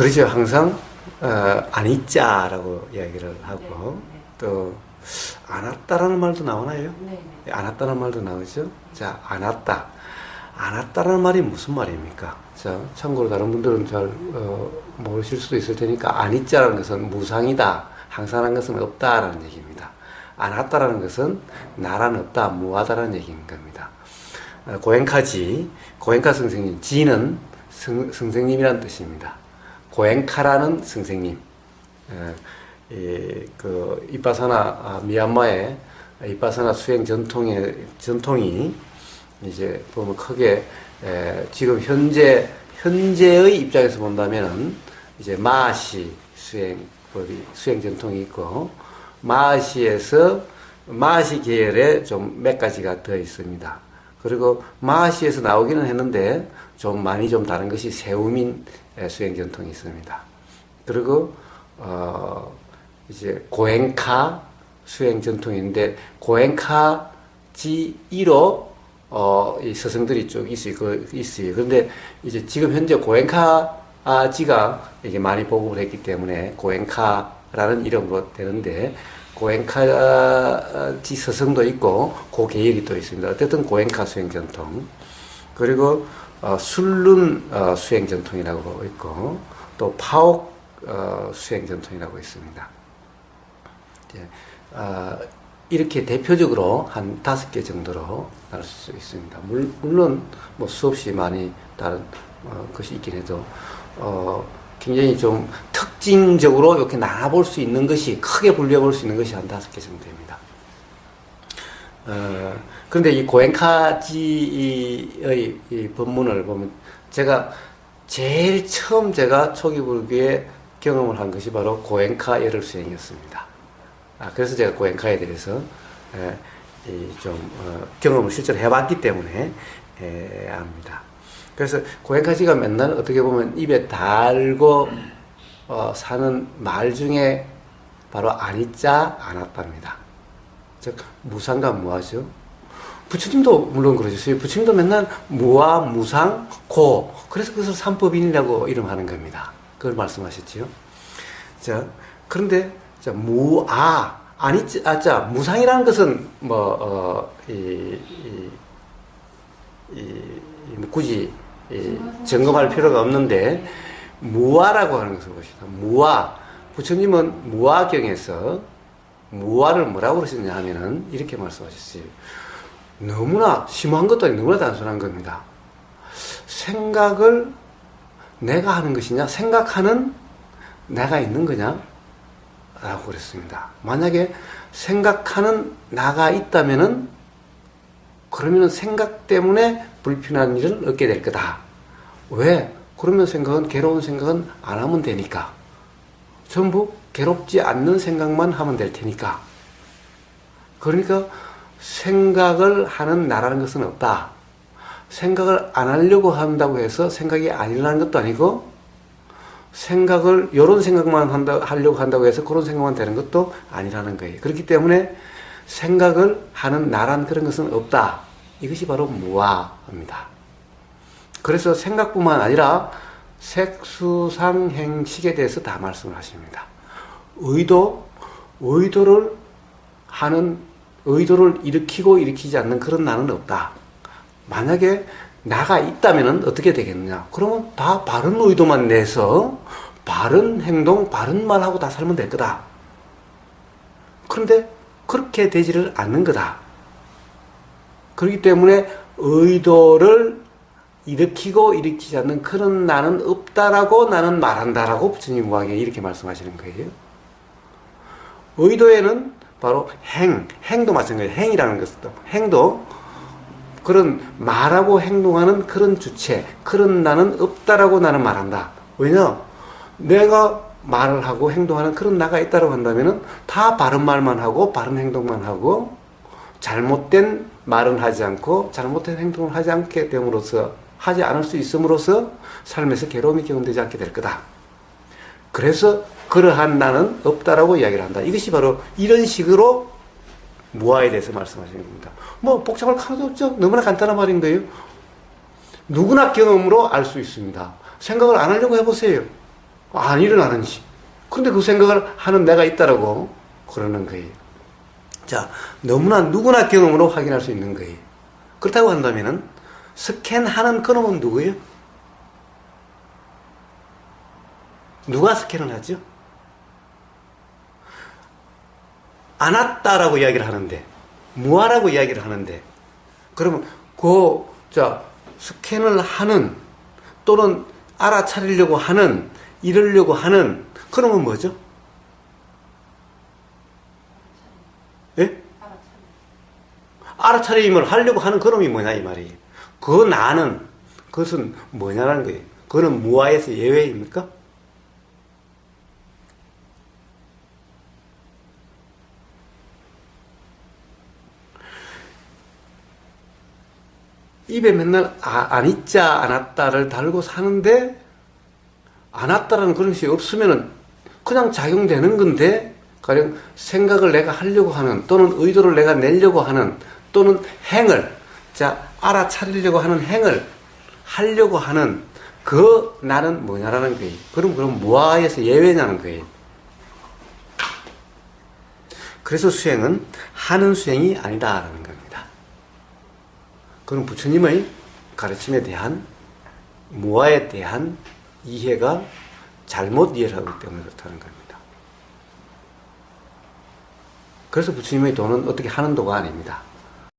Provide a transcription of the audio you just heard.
그러죠. 항상 어, 아니자라고 이야기를 하고 네, 네. 또안 왔다라는 말도 나오나요? 네, 네. 안 왔다는 말도 나오죠. 자, 안 왔다. 안 왔다라는 말이 무슨 말입니까? 자, 참고로 다른 분들은 잘 어, 모르실 수도 있을 테니까 아니자라는 것은 무상이다. 항상 한 것은 없다라는 얘기입니다. 안 왔다라는 것은 나란 없다, 무하다라는 얘기인 겁니다. 어, 고행카지, 고행카 선생님, 지는 성, 선생님이라는 뜻입니다. 고행카라는 선생님. 어, 이, 그, 이빠사나, 아, 미얀마의 이빠사나 수행 전통의, 전통이 이제 보면 크게, 에, 지금 현재, 현재의 입장에서 본다면은 이제 마시 수행법이, 수행 전통이 있고, 마시에서, 마시 계열에 좀 몇 가지가 더 있습니다. 그리고 마시에서 나오기는 했는데 좀 많이 좀 다른 것이 세우민 수행 전통이 있습니다. 그리고, 어, 이제 고행카 수행 전통인데 고행카 지 1호 어, 이 스승들이 쭉 있어요. 그, 있어요. 그런데 이제 지금 현재 고행카 지가 이게 많이 보급을 했기 때문에 고행카라는 이름으로 되는데 고행카 지 스승도 있고 그 계열이 또 있습니다. 어쨌든 고행카 수행 전통 그리고 어, 술룬 어, 수행 전통이라고 있고 또 파옥 어, 수행 전통이라고 있습니다. 예, 어, 이렇게 대표적으로 한 다섯 개 정도로 나눌 수 있습니다. 물, 물론 뭐 수없이 많이 다른 어, 것이 있긴 해도 어, 굉장히 좀 특징적으로 이렇게 나눠볼 수 있는 것이 크게 분류해볼 수 있는 것이 한 다섯 개 정도 됩니다. 어, 그런데 이 고행카지의 이 법문을 보면 제가 제일 처음 제가 초기 불교에 경험을 한 것이 바로 고행카 열을 수행이었습니다. 아, 그래서 제가 고행카에 대해서 에, 좀 어, 경험을 실제로 해봤기 때문에 에, 압니다. 그래서 고행카지가 맨날 어떻게 보면 입에 달고 어, 사는 말 중에 바로 아니자 안았답니다. 즉 무상과 무하죠. 부처님도 물론 그러셨어요. 부처님도 맨날 무와 무상 고 그래서 그것을 삼법인이라고 이름하는 겁니다. 그걸 말씀하셨지요. 자 그런데 자, 무아 아니 아자 무상이라는 것은 뭐어이 이, 이, 이, 뭐 굳이 이, 점검할 필요가 없는데 무아라고 하는 것을 보시다. 무아 부처님은 무아경에서 무아를 뭐라고 그러셨냐 하면은 이렇게 말씀하셨어요. 너무나 심한 것도 아니고 너무나 단순한 겁니다. 생각을 내가 하는 것이냐, 생각하는 내가 있는 거냐? 라고 그랬습니다. 만약에 생각하는 나가 있다면은 그러면 생각 때문에 불편한 일을 얻게 될 거다. 왜? 그러면 생각은 괴로운 생각은 안 하면 되니까. 전부 괴롭지 않는 생각만 하면 될 테니까. 그러니까 생각을 하는 나라는 것은 없다. 생각을 안 하려고 한다고 해서 생각이 아니라는 것도 아니고 생각을 이런 생각만 한다 하려고 한다고 해서 그런 생각만 되는 것도 아니라는 거예요. 그렇기 때문에 생각을 하는 나란 그런 것은 없다. 이것이 바로 무아입니다. 그래서 생각뿐만 아니라 색수상 행식에 대해서 다 말씀을 하십니다. 의도, 의도를 하는, 의도를 일으키고 일으키지 않는 그런 나는 없다. 만약에 나가 있다면 어떻게 되겠느냐? 그러면 다 바른 의도만 내서 바른 행동, 바른 말하고 다 살면 될 거다. 그런데 그렇게 되지를 않는 거다. 그렇기 때문에 의도를 일으키고 일으키지 않는 그런 나는 없다라고 나는 말한다라고 부처님 과학에 이렇게 말씀하시는 거예요. 의도에는 바로 행, 행도 마찬가지예요. 행이라는 것도 행도 그런 말하고 행동하는 그런 주체, 그런 나는 없다라고 나는 말한다. 왜냐? 내가 말을 하고 행동하는 그런 나가 있다고 한다면은 다 바른 말만 하고 바른 행동만 하고 잘못된 말은 하지 않고 잘못된 행동을 하지 않게 됨으로써 하지 않을 수 있음으로써 삶에서 괴로움이 경험되지 않게 될 거다. 그래서 그러한 나는 없다라고 이야기를 한다. 이것이 바로 이런 식으로 무아에 대해서 말씀하시는 겁니다. 뭐 복잡할 하나도 없죠. 너무나 간단한 말인 거예요. 누구나 경험으로 알 수 있습니다. 생각을 안 하려고 해보세요. 안 일어나는지. 근데 그 생각을 하는 내가 있다라고 그러는 거예요. 자, 너무나 누구나 경험으로 확인할 수 있는 거예요. 그렇다고 한다면은 스캔하는 그놈은 누구예요? 누가 스캔을 하죠? 안 왔다라고 이야기를 하는데, 무하라고 이야기를 하는데, 그러면 그, 자, 스캔을 하는 또는 알아차리려고 하는, 이러려고 하는 그놈은 뭐죠? 예? 알아차림을 하려고 하는 그놈이 뭐냐 이 말이에요. 그 나는 그것은 뭐냐라는 거예요. 그거는 무아에서 예외입니까? 입에 맨날 아, 안 있자 안 왔다를 달고 사는데 안 왔다라는 그런 것이 없으면은 그냥 작용되는 건데 가령 생각을 내가 하려고 하는 또는 의도를 내가 내려고 하는 또는 행을 자 알아차리려고 하는 행을 하려고 하는 그 나는 뭐냐라는 거예요. 그럼 그럼 무아에서 예외냐는 거예요. 그래서 수행은 하는 수행이 아니다라는 겁니다. 그건 부처님의 가르침에 대한 무아에 대한 이해가 잘못 이해를 하기 때문에 그렇다는 겁니다. 그래서 부처님의 도는 어떻게 하는 도가 아닙니다.